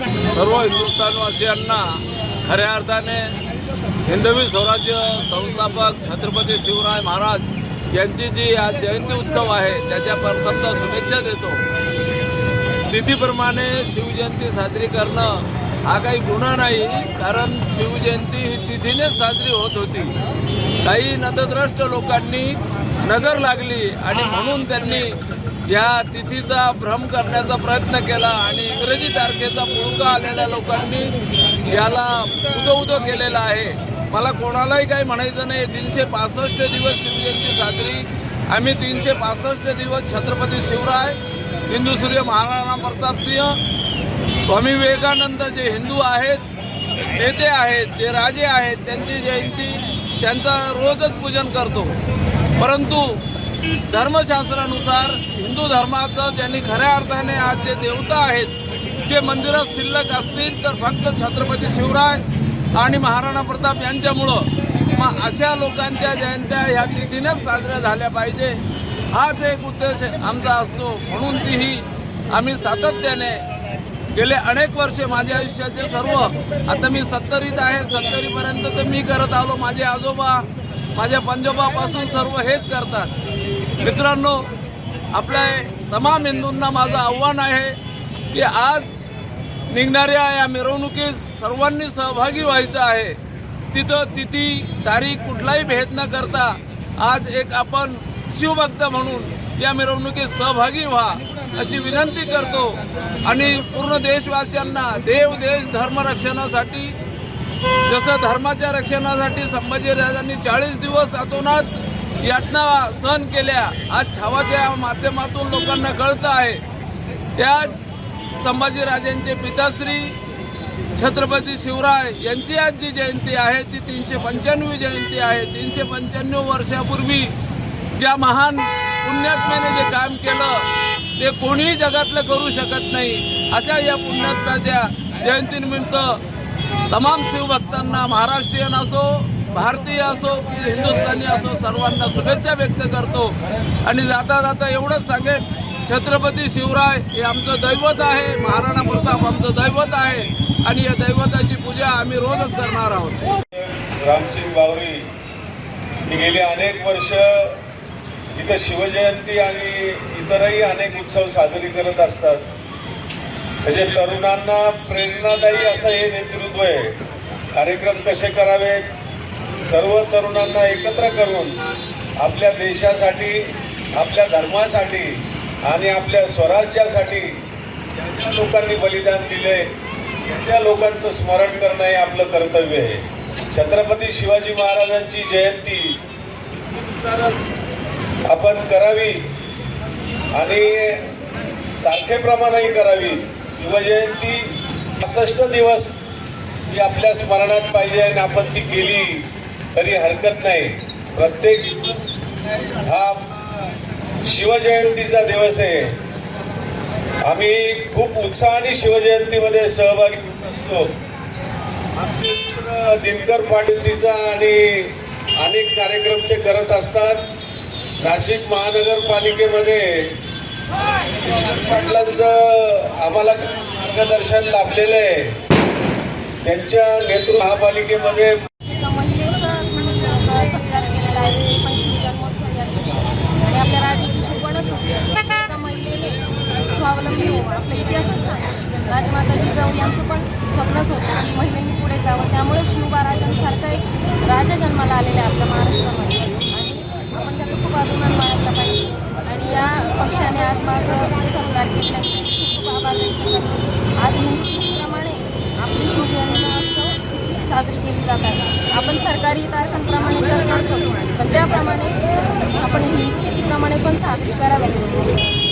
सर्व हिंदुस्थानवासियांना खऱ्या अर्थाने हिंदवी स्वराज्य संस्थापक छत्रपती शिवराय महाराज यांची जी आज जयंती उत्सव आहे त्याच्या प्रथमतः शुभेच्छा देतो. तिथीप्रमाणे शिवजयंती साजरी करणं हा काही गुन्हा नाही कारण शिवजयंती ही तिथीनेच साजरी होत होती. काही नतद्रष्ट लोकांनी नजर लागली आणि म्हणून त्यांनी या तिथीचा भ्रम करण्याचा प्रयत्न केला आणि इंग्रजी तारखेचा पुळका आलेल्या लोकांनी याला उदो उदो केलेला आहे. मला कोणालाही काही म्हणायचं नाही. तीनशे पासष्ट दिवस शिवजयंती साजरी. आम्ही तीनशे पासष्ट दिवस छत्रपती शिवराय हिंदू सूर्य महाराणा प्रतापसिंह स्वामी विवेकानंद जे हिंदू आहेत नेते आहेत जे राजे आहेत त्यांची जयंती त्यांचा रोजच पूजन करतो. परंतु धर्मशास्त्रानुसार हिंदू धर्माचं ज्यांनी खऱ्या अर्थाने आज जे देवता आहेत जे मंदिरात शिल्लक असतील तर फक्त छत्रपती शिवराय आणि महाराणा प्रताप यांच्यामुळं मग अशा लोकांच्या जयंत्या ह्या तिथीनेच साजऱ्या झाल्या पाहिजे. हाच एक उद्देश आमचा असतो. म्हणून तीही आम्ही सातत्याने गेले अनेक वर्षे माझ्या आयुष्याचे सर्व. आता मी सत्तरीत आहे. सत्तरीपर्यंत तर मी करत आलो. माझे आजोबा माझ्या पंजोबापासून सर्व हेच करतात. मित्रांनो आपल्या तमाम हिंदूंना माझं आव्हान आहे की आज निघणाऱ्या या मिरवणुकीत सर्वांनी सहभागी व्हायचं आहे. तिथं तिथी तारीख कुठलाही भेद न करता आज एक आपण शिवभक्त म्हणून या मिरवणुकीत सहभागी व्हा अशी विनंती करतो. आणि पूर्ण देशवासियांना देव देश धर्म रक्षणासाठी जसं धर्माच्या रक्षणासाठी संभाजीराजांनी चाळीस दिवस अतोनात यातना सहन केल्या. आज छावाच्या माध्यमातून लोकांना कळतं आहे. त्याच संभाजीराजांचे पिताश्री छत्रपती शिवराय यांची आज जी जयंती आहे ती तीनशे पंच्याण्णवी जयंती आहे. तीनशे पंच्याण्णव वर्षापूर्वी ज्या महान पुण्यात्म्याने जे काम केलं ते कोणीही जगातलं करू शकत नाही. अशा या पुण्यात्म्याच्या जयंतीनिमित्त तमाम शिवभक्तांना महाराष्ट्रीयन असो भारतीय असो की हिंदुस्थानी असो सर्वांना शुभेच्छा व्यक्त करतो. आणि जाता जाता एवढंच सांगेन छत्रपती शिवराय हे आमचं दैवत आहे महाराणा प्रताप आमचं दैवत आहे. आणि या दैवताची पूजा आम्ही रोजच करणार आहोत. रामसिंग बावरी ही गेली अनेक वर्ष इथं शिवजयंती आणि इतरही अनेक उत्सव साजरी करत असतात. म्हणजे तरुणांना प्रेरणादायी असं हे नेतृत्व आहे. कार्यक्रम कसे करावेत? सर्व तरुणांना एकत्र करून आपल्या देशासाठी आपल्या धर्मासाठी आणि आपल्या स्वराज्यासाठी ज्या ज्या लोकांनी बलिदान दिले त्या लोकांचं स्मरण करणं हे आपलं कर्तव्य आहे. छत्रपती शिवाजी महाराजांची जयंती आपण करावी आणि तारखेप्रमाणेही करावी. शिवजयंती पासष्ट दिवस ही आपल्या स्मरणात पाहिजे आणि आपण ती केली. तरी हरकत नाही. प्रत्येक दिवस हा शिवजयंतीचा दिवस आहे. आम्ही खूप उत्साहाने शिवजयंतीमध्ये सहभागी असतो. आमचे मित्र दिनकर पाटील तिचा आणि अनेक कार्यक्रम ते करत असतात. नाशिक महानगरपालिकेमध्ये पाटलांचं आम्हाला मार्गदर्शन लाभलेलं आहे. त्यांच्या नेतृत्व महापालिकेमध्ये एका महिलेचा तुम्ही अ, सत्कार केलेला आहे ते पण शिवजन्मोत्सव या दिवशी आणि आपल्या राज्याची शिकवणच होती एका महिलेने स्वावलंबी व्हावं आपला इतिहासच सांगा जाऊ यांचं पण स्वप्नच होतं की महिलांनी पुढे जावं. त्यामुळे शिवबाराजांसारखं एक राजा जन्माला आलेला आहे आपल्या महाराष्ट्रामध्ये. आणि आपण त्याचा खूप अभिमान बाळगला पाहिजे. आणि या पक्षाने आज माझं सरकार केलेला खूप आभार व्यक्त आज हिंदूप्रमाणे आपली शिवजयंती साजरी केली जात आहे. आपण सरकारी तारखांप्रमाणे तर करतोच. पण त्याप्रमाणे आपण हिंदू तिथीप्रमाणे पण साजरी करावी.